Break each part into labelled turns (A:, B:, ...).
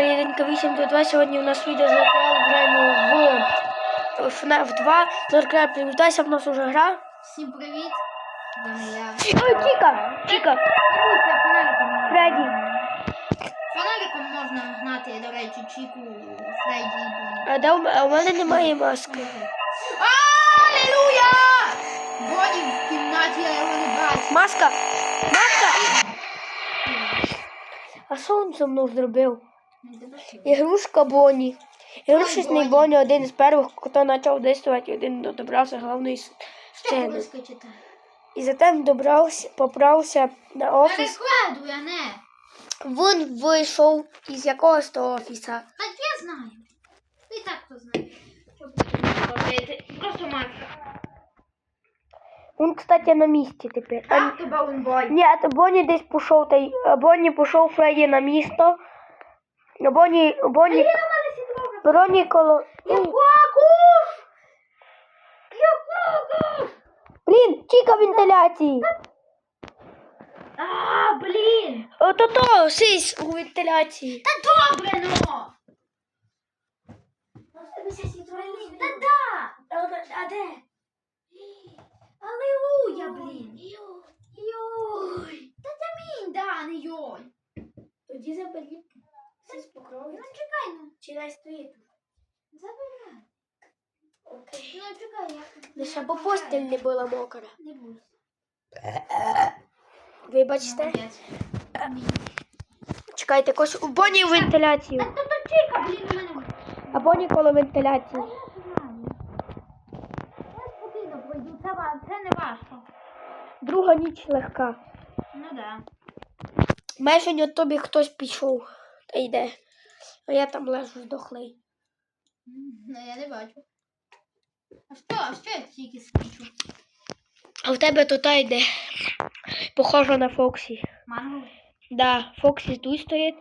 A: каналі Єдинка 822. Сьогодні у нас відео з граємо в FNAF 2. Лоркрафт, привітайся, в нас уже гра.
B: Всім привіт!
A: Ой!
B: Дивіться, фонариком.
A: Фредді.
B: Фонариком можна гнати, до речі, Чіку, Фредді.
A: А, де у, а у мене немає маски.
B: Алілуя! Боді в кімнаті, я його не бачу.
A: Маска! Маска! А що він зі мною зробив? Ігрушка Бонні. Ігрушечний Бонні один із перших, хто почав действувати, один добрався головної сцени. І затем добрався, поправився на офіс.
B: Перекладу, я не.
A: Він вийшов із якогось того офіса.
B: Так я знаю. І так то робити? Просто маска.
A: Він, кстати, на місці тепер. А,
B: то
A: ні, а то Бонні десь пішов, та й Бонні пішов Фредді на місто. А Бонні, Бонні, Бонні коло...
B: Якакуш! Якакуш!
A: Блін, чіка вентиляції.
B: А, блін!
A: Ото то, сись у вентиляції.
B: Та добре, ну! Та да!
A: А де?
B: Аллилуйя, блін! Йой! Та це мій, да, не йой!
A: Тоді заберіть. Сись
B: Ну чекай, ну.
A: Чи не стоїть?
B: Забирай.
A: Окей.
B: Ну чекай, я...
A: Лише бо постіль не була мокра.
B: Не буду.
A: Вибачте. Чекайте, кось у Бонні вентиляцію.
B: Та то чека, блін, у мене.
A: А Бонні коло вентиляції.
B: Я спокійно пройду, це, ва- це не важко.
A: Друга ніч легка.
B: Ну да.
A: Майже от тобі хтось пішов та йде. А я там лежу здохлий.
B: Ну я не бачу. А що, а що я тільки скічу?
A: А в тебе то та йде. Похоже на Фоксі.
B: Манго?
A: Да, Фоксі тут стоїть.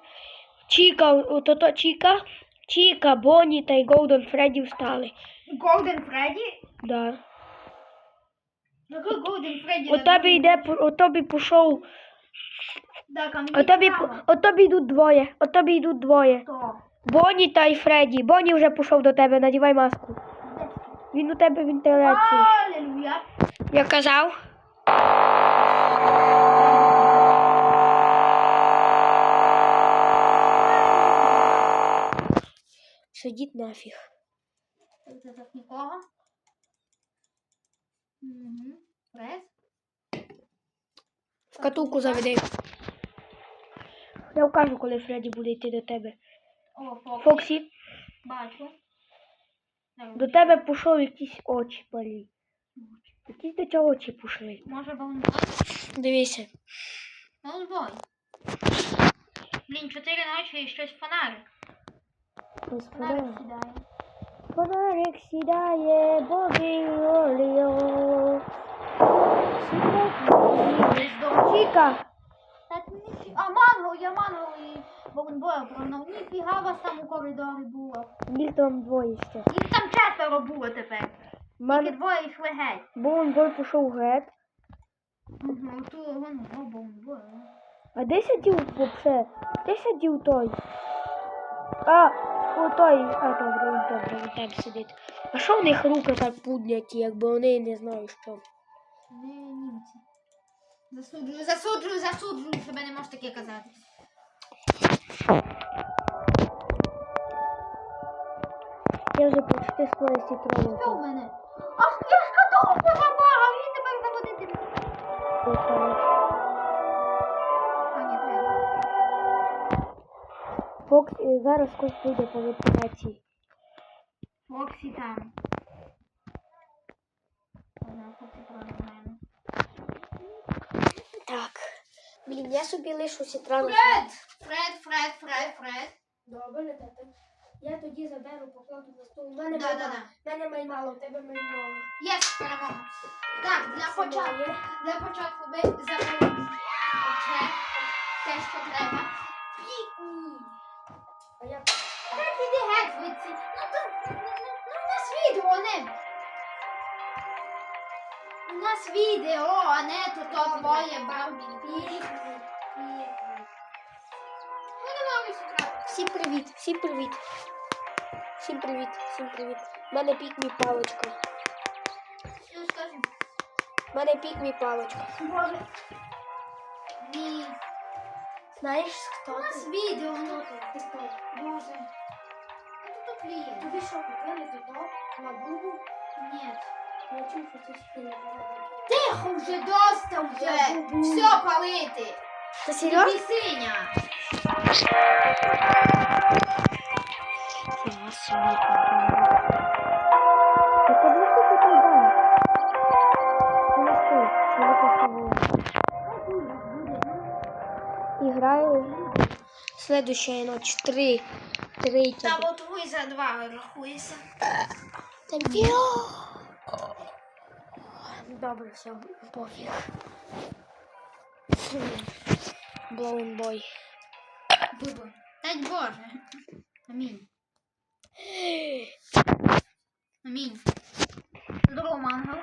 A: Чіка, ото то Чіка. Чіка, Бонні та й Голден Фредді встали.
B: Голден Фредді?
A: Да.
B: Який Голден Фредді?
A: От тобі йде, от тобі пішов. От тобі, йдуть двоє. От тобі йдуть двоє.
B: Хто?
A: Бонні та й Фредді. Бонні вже пішов до тебе, надівай маску. Він у тебе в.
B: Аллилуйя.
A: Я казав. Сидіть нафіг.
B: Це так нікого. Угу. Прес.
A: Шкатулку заведи. Я вкажу, коли Фредді буде йти до тебе.
B: О, Фоксі.
A: Фоксі,
B: Бачу.
A: До тебе пішов якісь очі палі. Якісь до цього очі пішли.
B: Може Баунбой?
A: Дивися.
B: Баунбой. Блін, чотири ночі і щось фонарик. Фонарик сідає.
A: Фонарик сідає, боги оліо.
B: До
A: Чіка.
B: А манго, я манго і Баунбоя прогнав. Ніфіга вас там у коридорі було.
A: Їх там двоє ще.
B: Їх там четверо було тепер. Тільки двоє йшли геть.
A: Бой пішов геть.
B: Угу, то воно.
A: А де сидів вообще? Де сидів той? А, о той. А, добре, добре, він там сидить. А що в них руки так пудняті, якби вони не знаю що?
B: Не. Засуджую, засуджую, засуджую, себе не можеш таке казати.
A: Я вже почти скоро
B: Що в мене? Ах, я ж катовку забагав, він тепер заводити. А, ні, треба.
A: Фокс е, зараз кось буде по вентиляції.
B: Фоксі там. Вона Фоксі програє.
A: Так. Блін, я собі лишу сітрану.
B: Фред! Фред, Фред, Фред, Фред.
A: Добре, тата. Я тоді заберу покладу на стол. У мене
B: Да, да, да.
A: У мене май мало, у тебе май мало.
B: Єс, перемога. Так, для
A: Це
B: початку.
A: моє.
B: Для початку ми заберемо те, те, що треба. Пікні.
A: А я
B: Так іди геть звідси. Ну то ну, ну, ну, у нас відео, не. У нас відео, а не то то твоє
A: пікник.
B: Ну.
A: Всім привіт, всім привіт. Всім привіт, всім привіт. У мене пікмі паличка. У мене пікмі паличка.
B: Боже.
A: Знаєш, хто
B: У нас відео, ну? Боже. А тут клієнт.
A: Тобі що, купили тут на бубу?
B: Ні.
A: Це.
B: Тихо вже, доста вже. Все палити.
A: Та серйозно?
B: Пісиня.
A: Я собі. Це це. Играю. Следующая ночь. Три. Третя.
B: Та от ви за два рахуєшся.
A: Добре, все, пофіг. Блоунбой.
B: Дай Боже. Амінь. Амінь. Здорово, манго.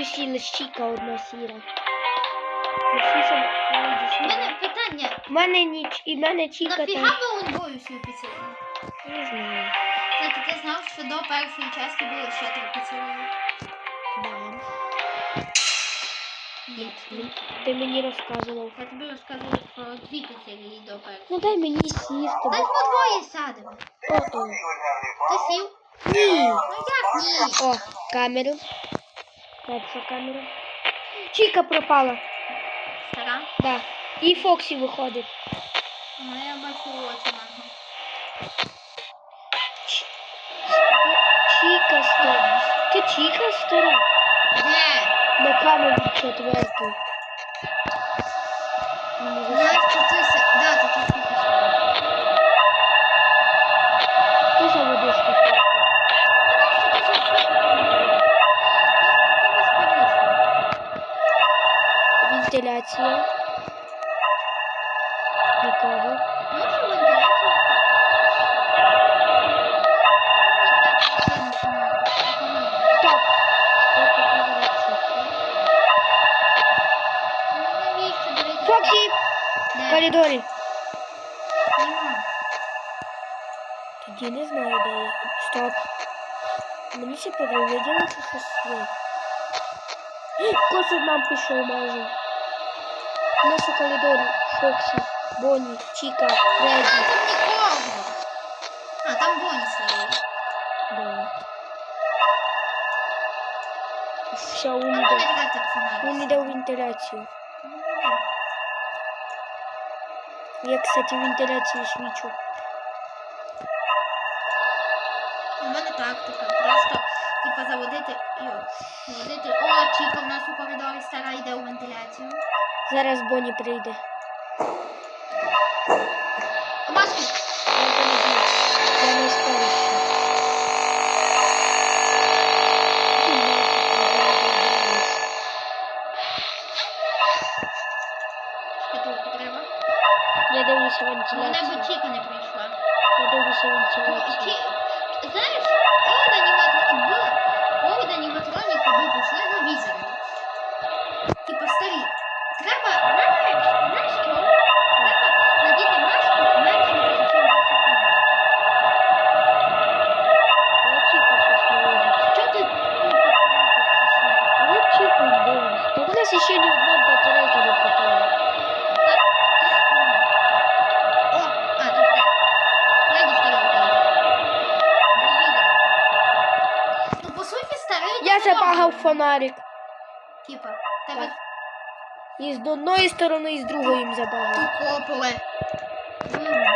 A: Тут щіка одна сіра.
B: У мене питання.
A: У мене ніч, і в мене чіка
B: Нафіга
A: там.
B: Боунбою свою піцерію?
A: Не знаю.
B: Кстати, ти знав, що до першої частини було ще три піцерії?
A: Да.
B: Ні.
A: Ти мені розказував.
B: Я тобі розказую про дві піцерії до першої.
A: Ну дай мені сісти.
B: Дай ми двоє сядемо.
A: О-о.
B: Ти сів?
A: Ні.
B: Ну як ні?
A: О, камеру. Що камеру. Чіка пропала.
B: Стара?
A: Да. І Фоксі виходить.
B: Ну я бачу очі манго.
A: Ч- Чіка стара. Ти Чіка стара?
B: Де?
A: На камеру четверту.
B: Настя, ти. Да, ти
A: Вентиляція. Нікого. Вентиляція. Фоксі! В коридорі. Тоді не знаю, де я. Стоп. Мені ще подивило, що щось. Косик нам пішов майже. У нас у коридорі Фоксі, Бонні, Чіка, Фредді.
B: А, там Бонні стоїть.
A: Да. Все,
B: Там
A: він
B: не
A: йде.
B: тратить фонарик.
A: Він йде у вентиляцію. Я, кстати, вентиляцію свічу.
B: У мене тактика. Просто, типа, заводити. Йо. Заводити. О, Чіка в нас у коридорі стара йде у вентиляцію.
A: Зараз Бонні прийде.
B: Маску!
A: Я не знаю. Я не дивлюся
B: Мене б
A: вентиляцію.
B: Не прийшла.
A: Я дивлюся вентиляцію.
B: знаєш, повод аніматроніка,
A: дивлюсь. Та в нас ще ні одна батарейка не попала.
B: О, а, тут так. Фредді старий Ну, по суті, старий.
A: Я забагав
B: робить.
A: фонарик.
B: Типа, тебе
A: Так. І з одної сторони, і з другої їм забагав.
B: Куполе. Блін!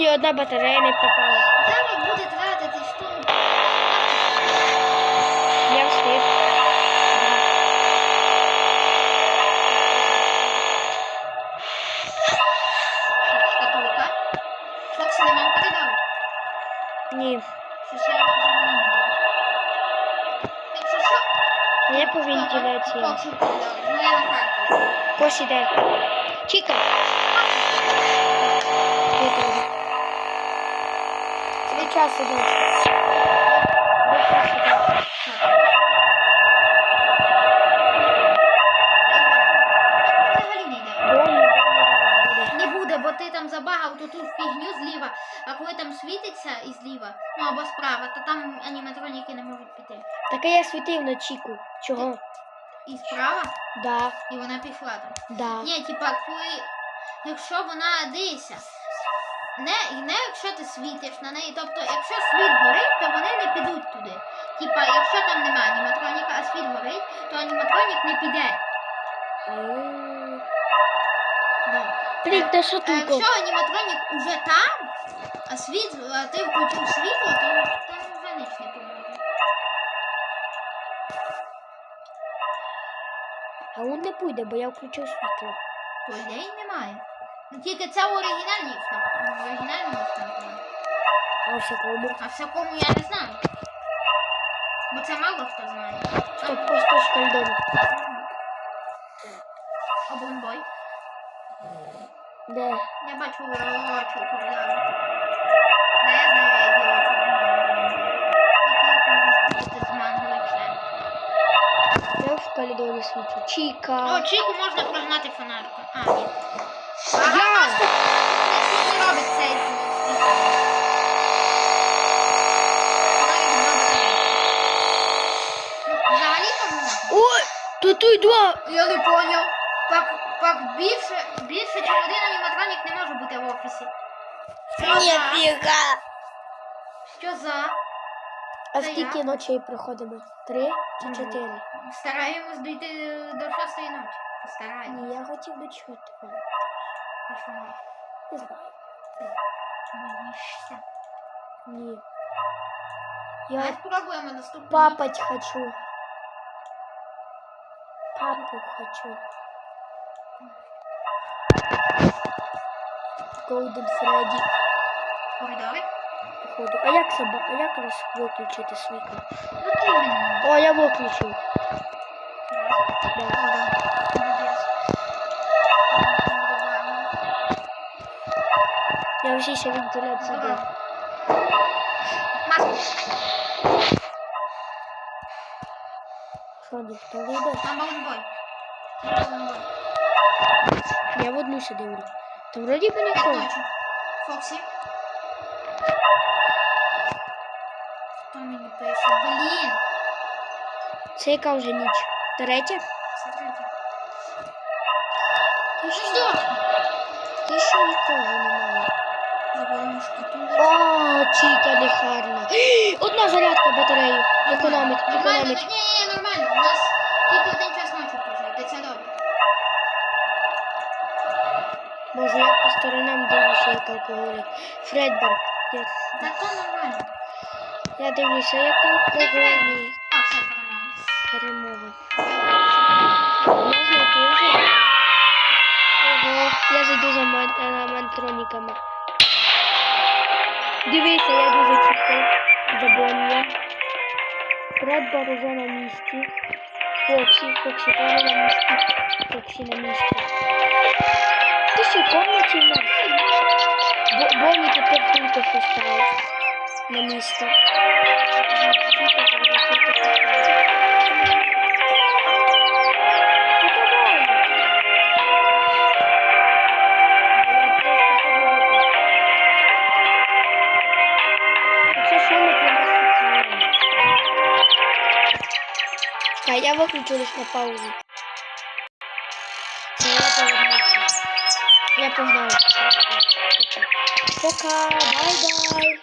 A: ні одна батарея не пропала.
B: Зараз буде тратити що.
A: Я встиг. Шкатулка.
B: Фоксі не. Ні. Не по
A: вентиляції. Посідай. Чіка. Чіка час.
B: Взагалі не
A: буде.
B: Бо ти там забагав ту ту фігню зліва, а коли там світиться і зліва, ну або справа, то там аніматроніки не можуть піти.
A: Таке я світив на Чіку. Чого?
B: І справа,
A: Да,
B: і вона пішла там.
A: да.
B: Ні, типа, коли, якщо вона дивися, не, не якщо ти світиш на неї, тобто, якщо світ горить, то вони не підуть туди. Типа, якщо там немає аніматроніка, а світ горить, то аніматронік не піде.
A: Блін, та що
B: А
A: тут?
B: якщо аніматронік уже там, а світ, а ти включив світло, то там вже ніч не поможе.
A: А он не пойде, бо я включив світло.
B: Ідеї немає. Тільки це в оригінальній вставці. В оригінальному.
A: А в якому?
B: А в всякому я не знаю. Бо це мало хто знає.
A: Стоп, просто шкальдон.
B: Обонбой.
A: Де?
B: Я бачу очі. Не я знаю, які очі.
A: Я в.
B: О, Чіку можна прогнати фонариком. А, ні. Тут не робить цей. Взагалі там.
A: Ой! Тут тут два!
B: Я не поняв. Так, так більше, більше, ніж один аніматронік не може бути в офісі. Що за?
A: Ніфіга!
B: Що за?
A: А
B: Це
A: скільки
B: я.
A: ночей проходимо? Три чи чотири?
B: Стараємось дійти до шостої ночі. Постараємось.
A: Ні, я хотів до чотири.
B: А що ми?
A: Не знаю.
B: Боїшся.
A: Ні.
B: Давай
A: Я
B: спробуємо наступну.
A: папать хочу. Папу хочу. Golden Freddy,
B: коридори.
A: походу. А як соба? А як роз виключити світло?
B: Ну ти іменно.
A: О, я виключив. Да.
B: Молодець. Добре.
A: дав.
B: Маску.
A: Що, ніхто?
B: Там баланбой. Баланбой.
A: Я в одну дивлю. Там вроді би
B: П'ять
A: нікого.
B: ночі. Фоксі. Хто мені пише? Блін.
A: Це яка вже ніч? Третя?
B: Це третє.
A: Ти
B: Що
A: що? Ти що нікого немає?
B: Забудемо шкатулку.
A: О, Чіка нехарна. Одна зарядка батареї. Економить, економить.
B: ні, ні, нормально. У нас тільки один час ночі прожити, це добре.
A: Може я по сторонам дивлюся, як алкоголік. Фредберг. Я,
B: Та то нормально.
A: я дивлюся, як алкоголік.
B: А, все, перемога.
A: Перемога. Можна вже? Ого, я зайду за е, мантроніками. Дивися, я дуже чітко. Забонія. Фредбер уже на місці. Фоксі, Фоксі теж на місці. Фоксі на місці. Ти комнаті в нас? Бо- Бонні тепер тільки що став на місце. Чіка там вже тільки я виключу лише на паузу. Я погнав. Пока, бай-бай.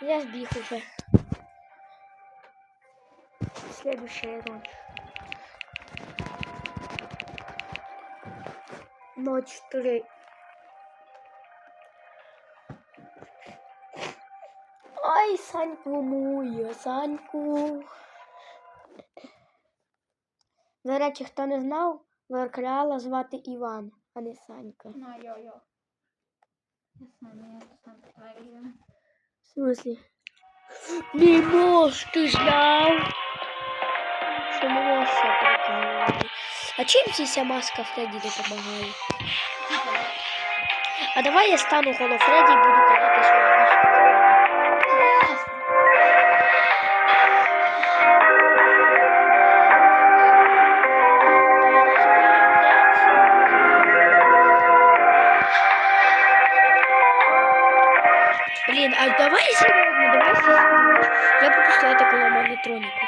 A: Я збіг уже. Следующая ночь. Ночь три. Ай, Саньку мою, Саньку. До речі, хто не знав, Варкреала звати Іван, а не Санька.
B: Ну, йо-йо. Я знаю, я сам говорю.
A: В смысле? Не можешь, ты знал? що мене ще прикалувати. А чим ця маска Фредді допомагає? А давай я стану коло Фредді і буду казати, що я Блін, а давай серйозно, давай серйозно. Я буду стояти коло магнетроніку.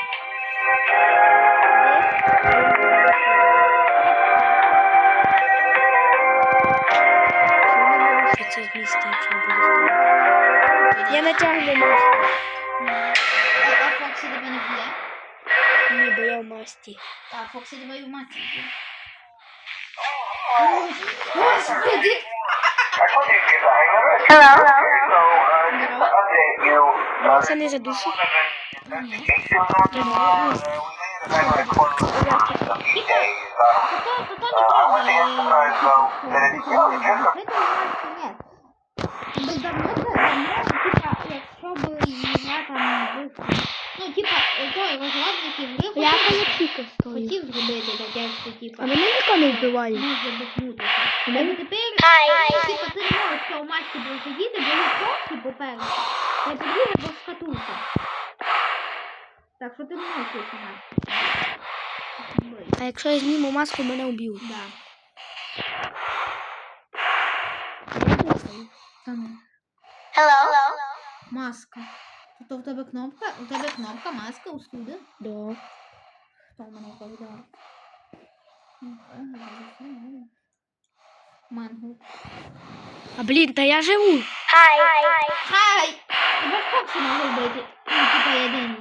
A: Що мене з міста, якщо я буду стояти? Я натягну маску.
B: А Фоксі тебе не б'є?
A: Ні, бо я в масті.
B: Так, Фоксі тебе і в б'є. Господи!
C: Hello.
A: Це не за душу.
B: Я ну, типа, той розробники гри
A: Я
B: хотів-
A: коло Чіка стою.
B: хотів зробити таке, що, типа,
A: А мене ніхто не вбиває.
B: може бухнутися. Але тепер, типа, ти не можеш в цьому масці просидіти, бо є фоксі, по-перше, а по-друге, шкатулка. Так що ти не можеш маску.
A: А якщо я зніму маску, мене вб'ють.
B: Да. Там
C: Hello.
B: маска. Тобто в тебе кнопка, у тебе кнопка, маска усюди.
A: Да.
B: Хто мене повідав? Манго.
A: А блін, та я живу.
B: Хай! Тебе Фоксі могли вбити. Ну, типа єдиний.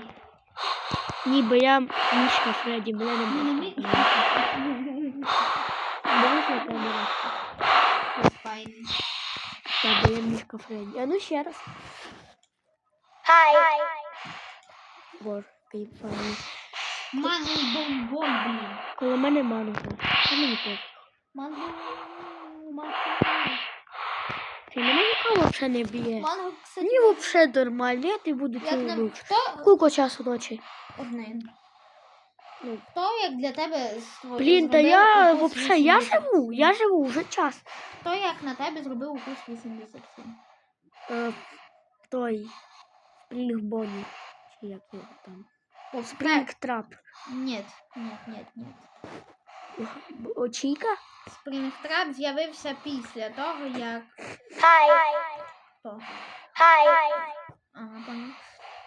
A: Ні, бо я мішка Фредді, мене не
B: Ну, не
A: можна.
B: мій.
A: Можна камера?
B: Файний.
A: Так, бо я мішка Фредді. А ну ще раз. Боже, який файний.
B: Манго бомбой, блін.
A: Коло мене манго. А мені пофіг.
B: Манго.
A: Мене ніколи взагалі не б'є. Мені взагалі нормально, я ти буду цілу ніч. Скільки часу ночі?
B: Один.
A: Ну.
B: Хто як для тебе зро-
A: Блін, та я взагалі, я живу, я живу вже час.
B: Хто як на тебе зробив укус 87?
A: Е, той Спрінг Бонні. Чи як його там? Спрінг Трап.
B: Нет, нет, нет, нет.
A: Очійка?
B: Спрінгтрап з'явився після того, як. Хто? Ага, понял.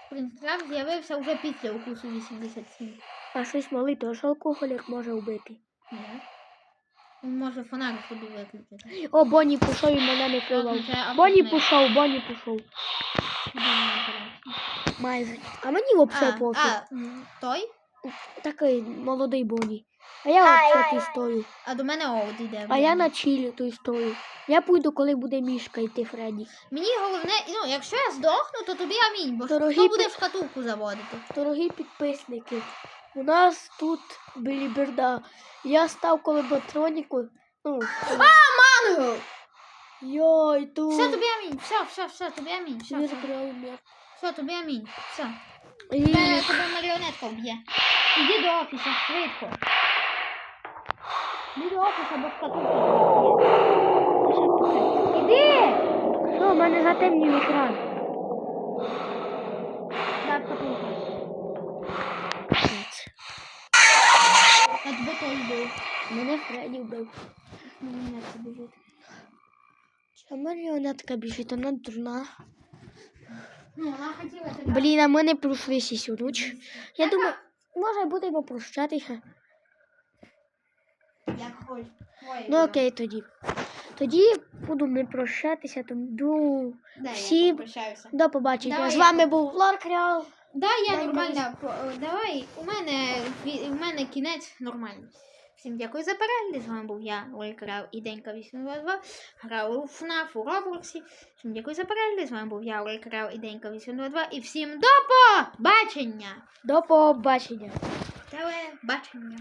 B: Спрінгтрап з'явився вже після укусу 87.
A: А щось малий теж алкоголік може вбити.
B: Ні. Він може фонарик собі виключити.
A: О, Бонні пішов і мене не кривав.
B: Означає
A: Бонні пішов, Бонні пішов. Майже. А мені взагалі пофіг.
B: а, той?
A: Такий молодий Бонні. А я взагалі тут стою.
B: А до мене Оуд йде.
A: А я на чилі тут стою. Я пойду, коли буде мішка йти Фредді.
B: Мені головне, ну, якщо я здохну, то тобі амінь, бо
A: Дорогі
B: хто буде
A: пи-
B: в шкатулку заводити?
A: Дорогі підписники, у нас тут біліберда. Я став коло батроніку. Ну,
B: Манго!
A: йой, тут.
B: Все, тобі амінь, все, все, все, тобі амінь, все, все,
A: мене.
B: все, тобі амінь, все.
A: І...
B: Тебе, тебе маріонетка вб'є. Іди до офісу, швидко. Іди до офісу, бо шкатулка вб'є. Іди!
A: Що, у мене затемнів екран.
B: Да, шкатулка.
A: Капець.
B: А тебе той був.
A: Мене Фредді вбив.
B: Маріонетка біжить.
A: А маріонетка біжить, вона дурна.
B: Ну, вона хотіла тебе.
A: Блін, а ми не пройшли сісю. Я думаю, може будемо прощатися.
B: Як. Твоє
A: Ну окей тоді. Тоді будемо прощатися, тому
B: Дай
A: всі-
B: я
A: до побачення.
B: Давай
A: З
B: я-
A: вами був Лорк Реал.
B: Да, я
A: Дай
B: нормально. Давай, у мене у мене кінець нормальний. Всім дякую за перегляд. З вами був я, Лойкрав і Денька 822. Грали у FNAF у Роблоксі. Всім дякую за перегляд. З вами був я, Лойкрав і Денька 822. І всім до побачення!
A: До побачення.
B: Телебачення.